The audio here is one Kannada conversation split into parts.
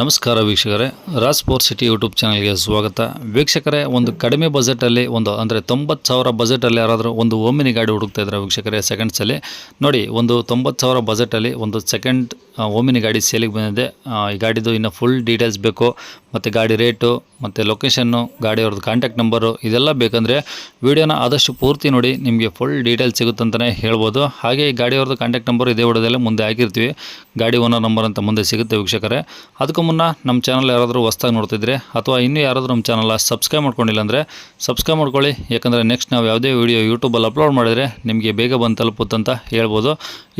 ನಮಸ್ಕಾರ ವೀಕ್ಷಕರೇ, ರಾಜ್ ಸ್ಪೋರ್ಟ್ ಸಿಟಿ ಯೂಟ್ಯೂಬ್ ಚಾನಲ್ಗೆ ಸ್ವಾಗತ. ವೀಕ್ಷಕರೇ, ಒಂದು ಕಡಿಮೆ ಬಜೆಟಲ್ಲಿ, ಒಂದು ಅಂದರೆ ತೊಂಬತ್ತು ಸಾವಿರ ಬಜೆಟಲ್ಲಿ ಯಾರಾದರೂ ಒಂದು ಓಮಿನಿ ಗಾಡಿ ಹುಡುಕ್ತಾ ಇದ್ದಾರೆ ವೀಕ್ಷಕರೇ ಸೆಕೆಂಡ್ಸಲ್ಲಿ ನೋಡಿ, ಒಂದು ತೊಂಬತ್ತು ಸಾವಿರ ಬಜೆಟಲ್ಲಿ ಒಂದು ಸೆಕೆಂಡ್ ಓಮಿನಿ ಗಾಡಿ ಸೇಲಿಗೆ ಬಂದಿದೆ. ಈ ಗಾಡಿದು ಇನ್ನು ಫುಲ್ ಡೀಟೇಲ್ಸ್ ಬೇಕು. ಮತ್ತು ಗಾಡಿ ರೇಟು ಮತ್ತು ಲೊಕೇಶನ್ನು ಗಾಡಿಯವ್ರದ್ದು ಕಾಂಟ್ಯಾಕ್ಟ್ ನಂಬರು ಇದೆಲ್ಲ ಬೇಕಂದರೆ ವಿಡಿಯೋನ ಆದಷ್ಟು ಪೂರ್ತಿ ನೋಡಿ, ನಿಮಗೆ ಫುಲ್ ಡೀಟೇಲ್ಸ್ ಸಿಗುತ್ತಂತಲೇ ಹೇಳ್ಬೋದು. ಹಾಗೆ ಈ ಗಾಡಿಯವ್ರದ್ದು ಕಾಂಟ್ಯಾಕ್ಟ್ ನಂಬರ್ ಇದೇ ವಿಡಿಯೋದಲ್ಲಿ ಮುಂದೆ ಹಾಕಿರ್ತೀವಿ. ಗಾಡಿ ಓನರ್ ನಂಬರ್ ಅಂತ ಮುಂದೆ ಸಿಗುತ್ತೆ ವೀಕ್ಷಕರೇ. ಅದಕ್ಕೂ ಮುನ್ನ ನಮ್ಮ ಚಾನಲ್ ಯಾರಾದರೂ ಹೊಸ್ದಾಗಿ ನೋಡ್ತಿದ್ರೆ ಅಥವಾ ಇನ್ನೂ ಯಾರಾದರೂ ನಮ್ಮ ಚಾನಲ್ ಸಬ್ಸ್ಕ್ರೈಬ್ ಮಾಡ್ಕೊಂಡಿಲ್ಲ ಅಂದರೆ ಸಬ್ಸ್ಕ್ರೈಬ್ ಮಾಡ್ಕೊಳ್ಳಿ. ಯಾಕಂದರೆ ನೆಕ್ಸ್ಟ್ ನಾವು ಯಾವುದೇ ವೀಡಿಯೋ ಯೂಟ್ಯೂಬಲ್ಲಿ ಅಪ್ಲೋಡ್ ಮಾಡಿದರೆ ನಿಮಗೆ ಬೇಗ ಬಂದು ತಲುಪುತ್ತಂತ ಹೇಳ್ಬೋದು.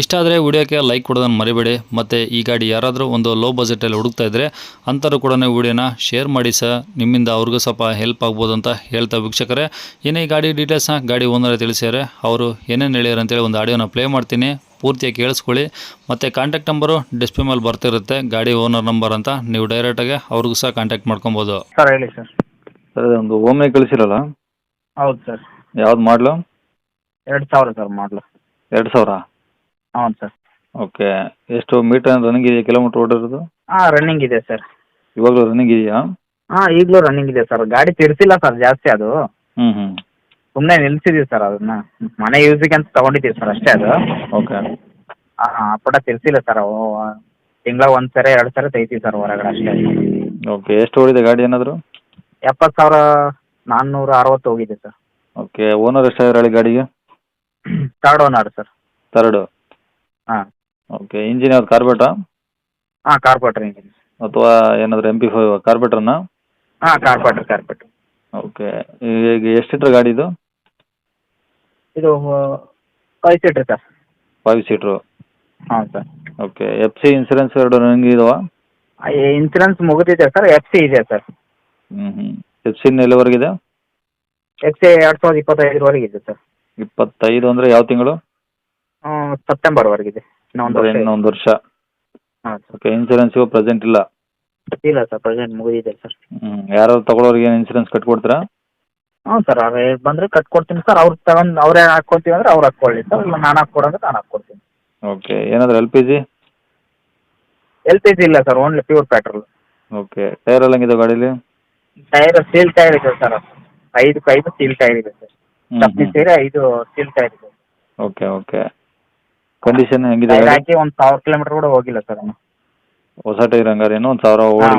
ಇಷ್ಟ ಆದರೆ ವಿಡಿಯೋಕ್ಕೆ ಲೈಕ್ ಕೊಡೋದನ್ನು ಮರಿಬೇಡಿ. ಮತ್ತು ಈ ಗಾಡಿ ಯಾರಾದರೂ ಒಂದು ಲೋ ಬಜೆಟಲ್ಲಿ ಹುಡುಕ್ತಾ ಇದ್ದರೆ ಅಂಥವ್ರು ಕೂಡ ವೀಡಿಯೋನ ಶೇರ್ ಮಾಡಿ ಸಹ ನಿಮ್ಮಿಂದ ಅವ್ರಿಗೂ ಸ್ವಲ್ಪ ಹೆಲ್ಪ್ ಆಗ್ಬೋದು ಅಂತ ಹೇಳ್ತಾ ವೀಕ್ಷಕರೇ. ಏನೇ ಈ ಗಾಡಿ ಡೀಟೇಲ್ಸ್ನ ಗಾಡಿ ಓನರ್ ತಿಳಿಸ್ಯಾರೆ ಅವರು ಏನೇನು ಹೇಳ್ಯಾರ ಅಂತೇಳಿ ಒಂದು ಆಡಿಯೋನ ಪ್ಲೇ ಮಾಡ್ತೀನಿ. ಪೂರ್ತಿಯಾಗಿ ಕೇಳಿಸ್ಕೊಳ್ಳಿ. ಮತ್ತು ಕಾಂಟ್ಯಾಕ್ಟ್ ನಂಬರು ಡಿಸ್ಪ್ಲೇ ಮೇಲೆ ಬರ್ತಿರುತ್ತೆ ಗಾಡಿ ಓನರ್ ನಂಬರ್ ಅಂತ. ನೀವು ಡೈರೆಕ್ಟಾಗಿ ಅವ್ರಿಗೂ ಸಹ ಕಾಂಟ್ಯಾಕ್ಟ್ ಮಾಡ್ಕೊಬೋದು. ಸರ್ ಹೇಳಿ ಸರ್. ಸರ್ ಒಂದು ಓಮೆ ಕಳಿಸಿರಲ್ಲ? ಹೌದು ಸರ್. ಯಾವ್ದು ಮಾಡಲು ಎರಡು ಸಾವಿರ ಸರ್ ಮಾಡಲು ಎರಡು ಸಾವಿರ? ಹೌದು ಸರ್. ಓಕೆ. ಎಷ್ಟು ಮೀಟರ್ ರನ್ನಿಂಗ್ ಇದೆಯಾ ಕಿಲೋಮೀಟ್ರ್ ಓಡಿರೋದು? ಹಾಂ ರನ್ನಿಂಗ್ ಇದೆ ಸರ್. ಇವಾಗಲೂ ರನ್ನಿಂಗ್ ಇದೆಯಾ? ಹಾಂ ಈಗಲೂ ರನ್ನಿಂಗ್ ಇದೆ ಸರ್ ಗಾಡಿ ತಿರ್ಸಿಲ್ಲ ಸರ್ ಜಾಸ್ತಿ ಅದು. ಹ್ಞೂ ಹ್ಞೂ ಸುಮ್ಮನೆ ನಿಲ್ಸಿದೀವಿ ಸರ್ ಅದನ್ನ. ಮನೆ ಯೂಸಿಗೆ ಅಂತ ತಗೊಂಡಿದ್ದೀವಿ ಸರ್ ಅಷ್ಟೇ ಅದು. ಓಕೆ. ಹಾಂ ಪಟ ತಿರ್ಸಿಲ್ಲ ಸರ್ ತಿಂಗಳ ಒಂದು ಸರಿ ಎರಡು ಸರಿ ತೆಗಿತೀವಿ ಸರ್ ಹೊರಗಡೆ ಅಷ್ಟೇ. ಓಕೆ ಎಷ್ಟು ಓಡಿದೆ ಗಾಡಿ ಏನಾದರೂ? ಎಪ್ಪತ್ತು ಸಾವಿರ ನಾನ್ನೂರ ಅರವತ್ತು ಹೋಗಿದೆ ಸರ್ ಓಕೆ ಓನರ್ ಅಷ್ಟೇ ಹೇಳಿ ಗಾಡಿಗೆ? ತರ್ಡ್ ಓನರ್ ಸರ್ ತರ್ಡು ಹಾಂ. ಓಕೆ ಇಂಜಿನ್ ಯಾವ್ದು ಕಾರ್ಬೇಟಾ ಹಾಂ ಕಾರ್ಪೊರೇಟರ್ ಇಂಜಿನ್ ಅಥವಾ ಏನಾದರೂ ಎಂ ಪಿ ಫೈವ್ ಕಾರ್ಬೇಟ್ರನ್ನ ಹಾಂ ಕಾರ್ಪೆಟ್ರ್ ಕಾರ್ಪೆಟ್ರ್ ಓಕೆ ಈಗ ಎಷ್ಟು ಸೀಟ್ರ್ ಗಾಡಿ ಇದು? ಇದು five seater sir five seater ಹಾಂ sir okay F C insurance ಎರಡು ರನ್ನಿಂಗ್ ಇದಾವ? ಇನ್ಸೂರೆನ್ಸ್ ಮುಗಿದಿದೆ ಸರ್ ಎಫ್ ಸಿ ಇದೆ ಸರ್ ಹ್ಞೂ ಹ್ಞೂ ಎಫ್ ಸಿ ಎಲ್ಲಿವರೆಗಿದೆ? ಎಫ್ ಸಿ ಎರಡು ಸಾವಿರದ ಇಪ್ಪತ್ತೈದರವರೆಗೆ ಇದೆ ಸರ್ ಇಪ್ಪತ್ತೈದು ಅಂದರೆ ಯಾವ ತಿಂಗಳು? ಸೆಪ್ಟೆಂಬರ್ವರೆಗಿದೆ ಇನ್ನೊಂದು ವರ್ಷ ಇನ್ನೊಂದು ವರ್ಷ. ಹಾಂ ಸರ್ ಓಕೆ ಇನ್ಸೂರೆನ್ಸಿಗೂ ಪ್ರೆಸೆಂಟ್ ಇಲ್ಲ. ಇಲ್ಲ ಸರ್ ಪ್ರೆಸೆಂಟ್ ಮುಗಿದಿದೆ ಸರ್ ಹ್ಮ್ ಯಾರು ತಗೊಳ್ಳೋರಿಗೆ ಏನು ಇನ್ಸೂರೆನ್ಸ್ ಕಟ್ಕೊಡ್ತೀರಾ? ಹ್ಞೂ ಸರ್ ಬಂದ್ರೆ ಬಂದರೆ ಕಟ್ಕೊಡ್ತೀನಿ ಸರ್ ಅವ್ರು ತಗೊಂಡು ಅವರೇ ಹಾಕ್ಕೊಡ್ತೀವಿ ಅಂದ್ರೆ ಅವ್ರು ಹಾಕ್ಕೊಳ್ಳಿ ಸರ್ ಇಲ್ಲ ನಾನು ಹಾಕ್ಕೊಡಂದ್ರೆ ನಾನು ಹಾಕ್ಕೊಡ್ತೀನಿ. ಓಕೆ ಏನಾದರೂ L P G L P G ಇಲ್ಲ sir only pure petrol okay tyre ಎಲ್ಲ ಹೆಂಗಿದೆ ಗಾಡೀಲಿ? ಟೈರ್ ಸ್ಟೀಲ್ ಟೈರ್ ಇದೆ ಸರ್ ಐದು ಐದು ಸ್ಟೀಲ್ ಟೈರ್ ಇದೆ ಸರ್ ಕಂಪ್ನಿ ಸೇರಿ ಐದು ಸ್ಟೀಲ್ ಟೈರ್ ಇದೆ. ಓಕೆ ಓಕೆ ಕಂಡೀಷನ್ ಹೆಂಗಿದೆ ಗಾಡಿ? ಹಾಕಿ ಒಂದು ಸಾವಿರ ಕಿಲೋಮೀಟರ್ ಕೂಡ ಹೋಗಿಲ್ಲ ಸರ್ ಅವನು ಹೊಸ ಟೈರ್ ಹಂಗಾರೆ ಏನು ಒಂದು ಸಾವಿರ ಓಡಿ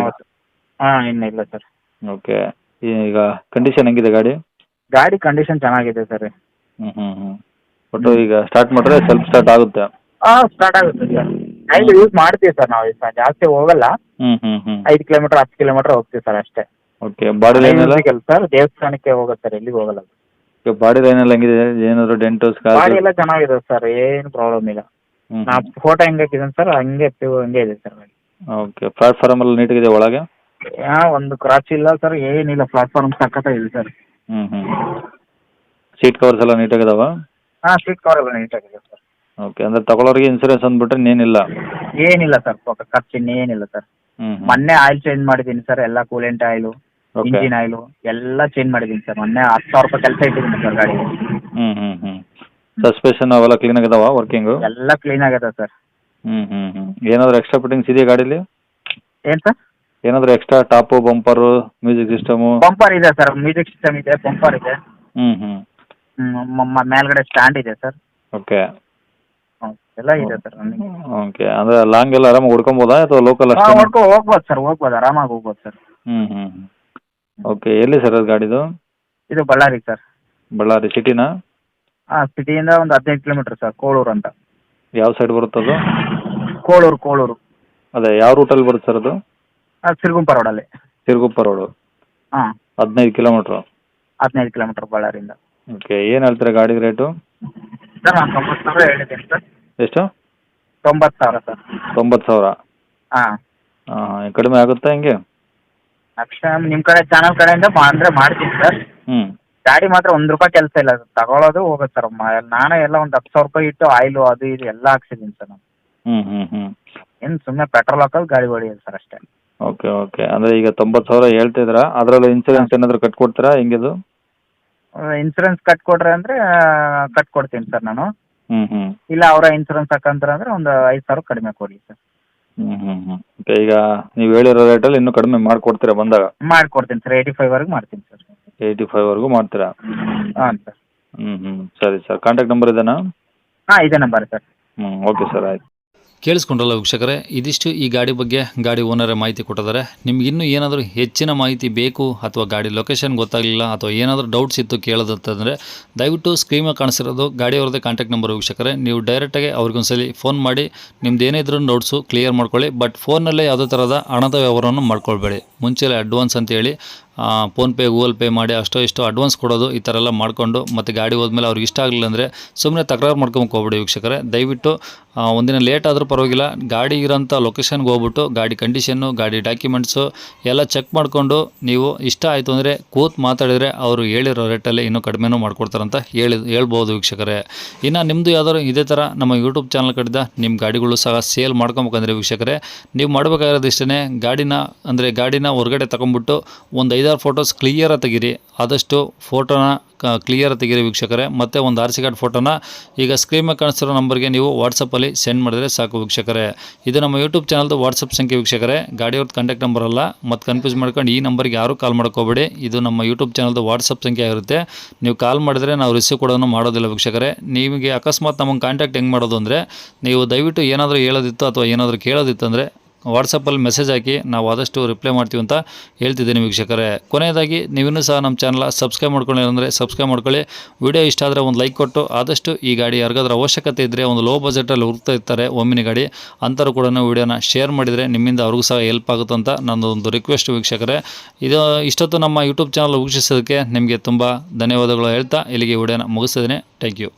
ಹಾಂ ಇನ್ನೂ ಇಲ್ಲ ಸರ್. ಓಕೆ ಈಗ ಕಂಡೀಷನ್ ಹೆಂಗಿದೆ ಗಾಡಿ? ಗಾಡಿ ಕಂಡೀಷನ್ ಚೆನ್ನಾಗಿದೆ ಸರ್. ಹ್ಞೂ ಹ್ಞೂ ಹ್ಞೂ ಒಟ್ಟು ಈಗ ಸ್ಟಾರ್ಟ್ ಮಾಡಿದ್ರೆ ಸೆಲ್ಫ್ ಸ್ಟಾರ್ಟ್ ಆಗುತ್ತೆ. ಹಾಂ ಸ್ಟಾರ್ಟ್ ಆಗುತ್ತೆ ಸರ್. ಯೂಸ್ ಮಾಡ್ತೀವಿ ಸರ್ ನಾವು ಜಾಸ್ತಿ ಹೋಗಲ್ಲ. ಹ್ಞೂ ಹ್ಞೂ ಹ್ಞೂ ಐದು ಕಿಲೋಮೀಟರ್ ಹತ್ತು ಕಿಲೋಮೀಟರ್ ಹೋಗ್ತೀವಿ ಸರ್ ಅಷ್ಟೇ. ಓಕೆ ಬಾಡಿ ಲೈನ್ ಎಲ್ಲ? ಸರ್ ದೇವಸ್ಥಾನಕ್ಕೆ ಹೋಗುತ್ತೆ ಸರ್ ಎಲ್ಲಿಗೆ ಹೋಗಲ್ಲ. ಬಾಡಿ ಲೈನ್ ಎಲ್ಲ ಹೆಂಗಿದೆ? ಏನಾದ್ರು ಡೆಂಟು ಬಾಡಿ ಎಲ್ಲ ಚೆನ್ನಾಗಿದೆ ಸರ್ ಏನು ಪ್ರಾಬ್ಲಮ್ ಇಲ್ಲ. ನಾ ಫೋಟೋ ಹೆಂಗೆ ಹಾಕಿದ್ದೀನಿ ಸರ್ ಹಂಗೆ ಪ್ಯೂ- ಹಂಗೆ ಇದೆ ಸರ್. ಓಕೆ ಪ್ಲಾಟ್ಫಾರ್ಮ್ ಎಲ್ಲ ನೀಟಾಗಿದೆ ಒಳಗೆ? ಯಾ ಒಂದು ಕ್ರಾಚ್ ಇಲ್ಲ ಸರ್ ಏನಿಲ್ಲ ಪ್ಲಾಟ್ಫಾರ್ಮ್ ಸಖತ್ತಾಗಿದೆ ಸರ್ ಹ್ಞೂ ಹ್ಞೂ ಸೀಟ್ ಕವರ್ಸ್ ಎಲ್ಲ ನೀಟಾಗಿದಾವ ಹಾಂ ಸೀಟ್ ಕವರ್ ಎಲ್ಲ ನೀಟಾಗಿದೆ ಸರ್ ಓಕೆ ಅಂದ್ರೆ ತಗೊಳ್ಳೋರಿಗೆ ಇನ್ಸೂರೆನ್ಸ್ ಅಂದ್ಬಿಟ್ರೆ ಇನ್ನೇನಿಲ್ಲ? ಏನಿಲ್ಲ ಸರ್ ಖರ್ಚು ಇನ್ನೇನಿಲ್ಲ ಸರ್ ಹ್ಞೂ ಮೊನ್ನೆ ಆಯಿಲ್ ಚೇಂಜ್ ಮಾಡಿದ್ದೀನಿ ಸರ್ ಎಲ್ಲ ಕೂಲೆಂಟ್ ಆಯಿಲು ಇಂಜಿನ್ ಆಯಿಲು ಎಲ್ಲ ಚೇಂಜ್ ಮಾಡಿದ್ದೀನಿ ಸರ್ ಮೊನ್ನೆ ಹತ್ತು ಸಾವಿರ ರೂಪಾಯಿ ಕೆಲಸ ಇಟ್ಟಿದ್ದೀನಿ ಸರ್ ಗಾಡಿ ಹ್ಞೂ ಹ್ಞೂ ಹ್ಞೂ ಸಸ್ಪೆಷನ್ ಅವೆಲ್ಲ ಕ್ಲೀನ್ ಆಗಿದಾವ ವರ್ಕಿಂಗು ಎಲ್ಲ ಕ್ಲೀನ್ ಆಗಿದೆ ಸರ್ ಹ್ಞೂ ಹ್ಞೂ ಹ್ಞೂ ಏನಾದರೂ ಎಕ್ಸ್ಟ್ರಾ ಫಿಟ್ಟಿಂಗ್ಸ್ ಇದೆಯಾ ಗಾಡೀಲಿ? ಏನ್ ಸರ್? ಏನಾದರೂ extra top bumper music system? Bumper ಇದೆ ಸರ್ ಮ್ಯೂಸಿಕ್ ಸಿಸ್ಟಮ್ ಇದೆ ಬಂಪರ್ ಇದೆ. ಹ್ಮ್ ಹ್ಞೂ ಹ್ಮ್, ಮ- ಮೇಲ್ಗಡೆ ಸ್ಟ್ಯಾಂಡ್ ಇದೆ ಸರ್. ಓಕೆ. ಹ್ಮ್, ಎಲ್ಲ ಇದೆ ಸರ್ ನನಗೆ ಓಕೆ ಅಂದ್ರೆ ಲಾಂಗ್ ಎಲ್ಲ ಆರಾಮಾಗಿ ಹುಡ್ಕೊಬೋದಾ ಅಥವಾ ಲೋಕಲ್ ಅಷ್ಟೇ? ಹೊಡ್ಕೊ ಹೋಗ್ಬೋದು ಸರ್ ಹೋಗ್ಬೋದು ಆರಾಮಾಗಿ ಹೋಗ್ಬೋದು ಸರ್. ಹ್ಮ್ ಹ್ಞೂ ಓಕೆ ಎಲ್ಲಿ ಸರ್ ಅದು ಗಾಡಿದು? ಇದು ಬಳ್ಳಾರಿ ಸರ್. ಬಳ್ಳಾರಿ ಸಿಟಿನಾ? ಹಾಂ ಸಿಟಿಯಿಂದ ಒಂದು ಹದಿನೈದು ಕಿಲೋಮೀಟರ್ ಸರ್ ಕೋಳೂರು ಅಂತ. ಯಾವ ಸೈಡ್ ಬರುತ್ತದು ಕೋಳೂರು ಕೋಳೂರು. ಅದೇ ಯಾವ ರೂಟಲ್ಲಿ ಬರುತ್ತೆ ಸರ್ ಅದು? ಅದು ಸಿರುಗುಂಪ ರೋಡಲ್ಲಿ ಸಿರುಗುಪ್ಪ ರೋಡು ಹಾಂ. ಹದಿನೈದು ಕಿಲೋಮೀಟ್ರು ಹದಿನೈದು ಕಿಲೋಮೀಟರ್ ಬಳ್ಳಾರಿಯಿಂದ. ಓಕೆ ಏನು ಹೇಳ್ತೀರಾ ಗಾಡಿ ರೇಟು ಸರ್ ನಾನು ತೊಂಬತ್ತು ಸಾವಿರ ಹೇಳಿದ್ದೀನಿ ಸರ್. ಎಷ್ಟು? ತೊಂಬತ್ತು ಸಾವಿರ ಸರ್. ತೊಂಬತ್ತು ಸಾವಿರ. ಹಾಂ. ಹಾಂ ಕಡಿಮೆ ಆಗುತ್ತಾ ಹೆಂಗೆ? ಅಕ್ಷ ನಿಮ್ಮ ಕಡೆ ಚಾನಲ್ ಕಡೆಯಿಂದ ಮಾ- ಅಂದರೆ ಮಾಡ್ತೀನಿ ಸರ್. ಹ್ಞೂ ಗಾಡಿ ಮಾತ್ರ ಒಂದ್ ರೂಪಾಯಿ ಕೆಲಸ ಇಲ್ಲ. ಅದು ತಗೊಳ್ಳೋದು ಹೋಗೋದು ಸರ್ ನಾನೇ ಎಲ್ಲ ಒಂದು ಹತ್ತು ಸಾವಿರ ರೂಪಾಯಿ ಇಟ್ಟು ಆಯಿಲು ಅದು ಇದು ಎಲ್ಲ ಹಾಕ್ಸಿದೀನಿ ಸರ್ ನಾನು. ಹ್ಞೂ ಹ್ಞೂ ಹ್ಞೂ ಏನು ಸುಮ್ಮನೆ ಪೆಟ್ರೋಲ್ ಹಾಕೋದು ಗಾಡಿ ಹೊಡಿಯೋದು ಸರ್ ಅಷ್ಟೇ. Okay okay. ಅಂದ್ರೆ ಈಗ ತೊಂಬತ್ತು ಸಾವಿರ ಹೇಳ್ತಿದ್ರ? ಅದರಲ್ಲೂ ಇನ್ಸೂರೆನ್ಸ್ ಏನಾದರೂ ಕಟ್ಕೊಡ್ತೀರಾ? ಹೆಂಗಿದು? ಇನ್ಸೂರೆನ್ಸ್ ಕಟ್ಕೊಡ್ರಿ ಅಂದರೆ ಕಟ್ಕೊಡ್ತೀನಿ ಸರ್ ನಾನು. ಹ್ಞೂ ಹ್ಞೂ ಇಲ್ಲ ಅವರ ಇನ್ಸೂರೆನ್ಸ್ ಹಾಕಂತಾರೆ ಅಂದ್ರೆ ಒಂದು ಐದು ಸಾವಿರ ಕಡಿಮೆ ಕೊಡಿ ಸರ್. ಹ್ಞೂ ಹ್ಞೂ ಹ್ಞೂ ಓಕೆ ಈಗ ನೀವು ಹೇಳಿರೋ ರೇಟಲ್ಲಿ ಇನ್ನು ಕಡಿಮೆ ಮಾಡಿಕೊಡ್ತೀರಾ ಬಂದಾಗ? ಮಾಡ್ಕೊಡ್ತೀನಿ ಸರ್. ಏಯ್ಟಿ ಫೈವ್ವರೆಗೆ ಮಾಡ್ತೀನಿ ಸರ್. ಏಯ್ಟಿ ಫೈವ್ವರೆಗೂ ಮಾಡ್ತೀರಾ? ಹಾಂ ಸರ್. ಹ್ಞೂ ಹ್ಞೂ ಸರಿ ಸರ್. ಕಾಂಟ್ಯಾಕ್ಟ್ ನಂಬರ್ ಇದೇನಾ? ಹಾಂ ಇದೇ ನಂಬರ್ ಸರ್. ಹ್ಞೂ ಓಕೆ ಸರ್ ಆಯ್ತು. ಕೇಳಿಸ್ಕೊಂಡ್ರಲ್ಲ ವೀಕ್ಷಕರೇ ಇದಿಷ್ಟು ಈ ಗಾಡಿ ಬಗ್ಗೆ ಗಾಡಿ ಓನರೇ ಮಾಹಿತಿ ಕೊಟ್ಟಿದ್ದಾರೆ. ನಿಮ್ಗೆ ಇನ್ನೂ ಏನಾದರೂ ಹೆಚ್ಚಿನ ಮಾಹಿತಿ ಬೇಕು ಅಥವಾ ಗಾಡಿ ಲೊಕೇಶನ್ ಗೊತ್ತಾಗಲಿಲ್ಲ ಅಥವಾ ಏನಾದರೂ ಡೌಟ್ಸ್ ಇತ್ತು ಕೇಳೋದಂತಂದರೆ ದಯವಿಟ್ಟು ಸ್ಕ್ರೀನ್ ಕಾಣಿಸಿರೋದು ಗಾಡಿಯವ್ರದ್ದೇ ಕಾಂಟ್ಯಾಕ್ಟ್ ನಂಬರ್ ವೀಕ್ಷಕರೇ. ನೀವು ಡೈರೆಕ್ಟಾಗಿ ಅವ್ರಿಗೊಂದ್ಸಲಿ ಫೋನ್ ಮಾಡಿ ನಿಮ್ದು ಏನೇ ಇದ್ರೂ ಡೌಟ್ಸು ಕ್ಲಿಯರ್ ಮಾಡ್ಕೊಳ್ಳಿ ಬಟ್ ಫೋನಲ್ಲೇ ಯಾವುದೇ ಥರದ ಹಣದ ವ್ಯವಹಾರವನ್ನು ಮಾಡ್ಕೊಳ್ಬೇಡಿ. ಮುಂಚೆಲೆ ಅಡ್ವಾನ್ಸ್ ಅಂತೇಳಿ ಫೋನ್ಪೇ ಗೂಗಲ್ ಪೇ ಮಾಡಿ ಅಷ್ಟೋ ಇಷ್ಟೋ ಅಡ್ವಾನ್ಸ್ ಕೊಡೋದು ಈ ಥರ ಎಲ್ಲ ಮಾಡಿಕೊಂಡು ಮತ್ತು ಗಾಡಿ ಹೋದ್ಮೇಲೆ ಅವ್ರಿಗೆ ಇಷ್ಟ ಆಗಲಿಲ್ಲ ಅಂದರೆ ಸುಮ್ಮನೆ ತಕರಾರು ಮಾಡ್ಕೊಂಬಕ್ಕೆ ಹೋಗ್ಬೇಡಿ ವೀಕ್ಷಕರೇ. ದಯವಿಟ್ಟು ಒಂದಿನ ಲೇಟ್ ಆದರೂ ಪರವಾಗಿಲ್ಲ, ಗಾಡಿ ಇರೋಂಥ ಲೊಕೇಶನ್ಗೆ ಹೋಗ್ಬಿಟ್ಟು ಗಾಡಿ ಕಂಡೀಷನ್ನು ಗಾಡಿ ಡಾಕ್ಯುಮೆಂಟ್ಸು ಎಲ್ಲ ಚೆಕ್ ಮಾಡಿಕೊಂಡು ನೀವು ಇಷ್ಟ ಆಯಿತು ಅಂದರೆ ಕೂತ್ ಮಾತಾಡಿದರೆ ಅವರು ಹೇಳಿರೋ ರೇಟಲ್ಲಿ ಇನ್ನೂ ಕಡಿಮೆನೂ ಮಾಡ್ಕೊಡ್ತಾರಂತ ಹೇಳಿ, ಹೇಳ್ಬೋದು ವೀಕ್ಷಕರೇ. ಇನ್ನು ನಿಮ್ಮದು ಯಾವ್ದಾದ್ರು ಇದೇ ಥರ ನಮ್ಮ ಯೂಟ್ಯೂಬ್ ಚಾನಲ್ ಕಡಿದ ನಿಮ್ಮ ಗಾಡಿಗಳು ಸಹ ಸೇಲ್ ಮಾಡ್ಕೊಬೇಕಂದ್ರೆ ವೀಕ್ಷಕರೇ, ನೀವು ಮಾಡಬೇಕಾಗಿರೋದು ಇಷ್ಟೇ ಗಾಡಿನ, ಅಂದರೆ ಗಾಡಿನ ಹೊರಗಡೆ ತಗೊಂಬಿಟ್ಟು ಒಂದು ಐದಾರು ಫೋಟೋಸ್ ಕ್ಲಿಯರಾಗಿ ತೆಗೀರಿ. ಆದಷ್ಟು ಫೋಟೋನ ಕ್ಲಿಯರ್ ತೆಗೀರಿ ವೀಕ್ಷಕರೇ. ಮತ್ತು ಒಂದು ಆರ್ ಸಿ ಕಾರ್ಡ್ ಫೋಟೋನ ಈಗ ಸ್ಕ್ರೀನ್ ಮೇಲೆ ಕಾಣಿಸ್ತಿರೋ ನಂಬರ್ಗೆ ನೀವು ವಾಟ್ಸಪ್ಪಲ್ಲಿ ಸೆಂಡ್ ಮಾಡಿದರೆ ಸಾಕು ವೀಕ್ಷಕರೇ. ಇದು ನಮ್ಮ ಯೂಟ್ಯೂಬ್ ಚಾನಲ್ದು ವಾಟ್ಸಪ್ ಸಂಖ್ಯೆ ವೀಕ್ಷಕರೇ. ಗಾಡಿಯವ್ರದ್ದು ಕಾಂಟ್ಯಾಕ್ಟ್ ನಂಬರ್ ಅಲ್ಲ. ಮತ್ತು ಕನ್ಫ್ಯೂಸ್ ಮಾಡ್ಕೊಂಡು ಈ ನಂಬರ್ಗೆ ಯಾರೂ ಕಾಲ್ ಮಾಡ್ಕೋಬೇಡಿ. ಇದು ನಮ್ಮ ಯೂಟ್ಯೂಬ್ ಚಾನಲ್ದು ವಾಟ್ಸಪ್ ಸಂಖ್ಯೆ ಆಗಿರುತ್ತೆ. ನೀವು ಕಾಲ್ ಮಾಡಿದರೆ ನಾವು ರಿಸೀವ್ ಕೊಡೋನು ಮಾಡೋದಿಲ್ಲ ವೀಕ್ಷಕರೇ. ನಿಮಗೆ ಅಕಸ್ಮಾತ್ ನಮಗೆ ಕಾಂಟ್ಯಾಕ್ಟ್ ಹೆಂಗೆ ಮಾಡೋದು ಅಂದರೆ, ನೀವು ದಯವಿಟ್ಟು ಏನಾದರೂ ಹೇಳೋದಿತ್ತು ಅಥವಾ ಏನಾದರೂ ಕೇಳೋದಿತ್ತು ಅಂದರೆ ವಾಟ್ಸಪ್ಪಲ್ಲಿ ಮೆಸೇಜ್ ಹಾಕಿ ನಾವು ಆದಷ್ಟು ರಿಪ್ಲೈ ಮಾಡ್ತೀವಿ ಅಂತ ಹೇಳ್ತಿದ್ದೀನಿ ವೀಕ್ಷಕರೇ. ಕೊನೆಯದಾಗಿ ನೀವಿನ್ನೂ ಸಹ ನಮ್ಮ ಚಾನಲ್ ಸಬ್ಸ್ಕ್ರೈಬ್ ಮಾಡ್ಕೊಳ್ಳಿ ಅಂದರೆ ಸಬ್ಸ್ಕ್ರೈಬ್ ಮಾಡ್ಕೊಳ್ಳಿ. ವಿಡಿಯೋ ಇಷ್ಟ ಆದರೆ ಒಂದು ಲೈಕ್ ಕೊಟ್ಟು ಆದಷ್ಟು ಈ ಗಾಡಿ ಯಾರಿಗಾದ್ರೂ ಅವಶ್ಯಕತೆ ಇದ್ದರೆ ಒಂದು ಲೋ ಬಜೆಟಲ್ಲಿ ಹುರ್ತಾ ಇರ್ತಾರೆ ಒಮ್ಮಿನ ಗಾಡಿ, ಅಂಥವ್ರು ಕೂಡ ವಿಡಿಯೋನ ಶೇರ್ ಮಾಡಿದರೆ ನಿಮ್ಮಿಂದ ಅವ್ರಿಗೂ ಸಹ ಹೆಲ್ಪ್ ಆಗುತ್ತೆ ಅಂತ ನನ್ನದೊಂದು ರಿಕ್ವೆಸ್ಟ್ ವೀಕ್ಷಕರೇ. ಇದು ಇಷ್ಟೊತ್ತು ನಮ್ಮ ಯೂಟ್ಯೂಬ್ ಚಾನಲ್ ವೀಕ್ಷಿಸೋದಕ್ಕೆ ನಿಮಗೆ ತುಂಬ ಧನ್ಯವಾದಗಳು ಹೇಳ್ತಾ ಇಲ್ಲಿಗೆ ವಿಡಿಯೋನ ಮುಗಿಸ್ತಿದ್ದೀನಿ. Thank you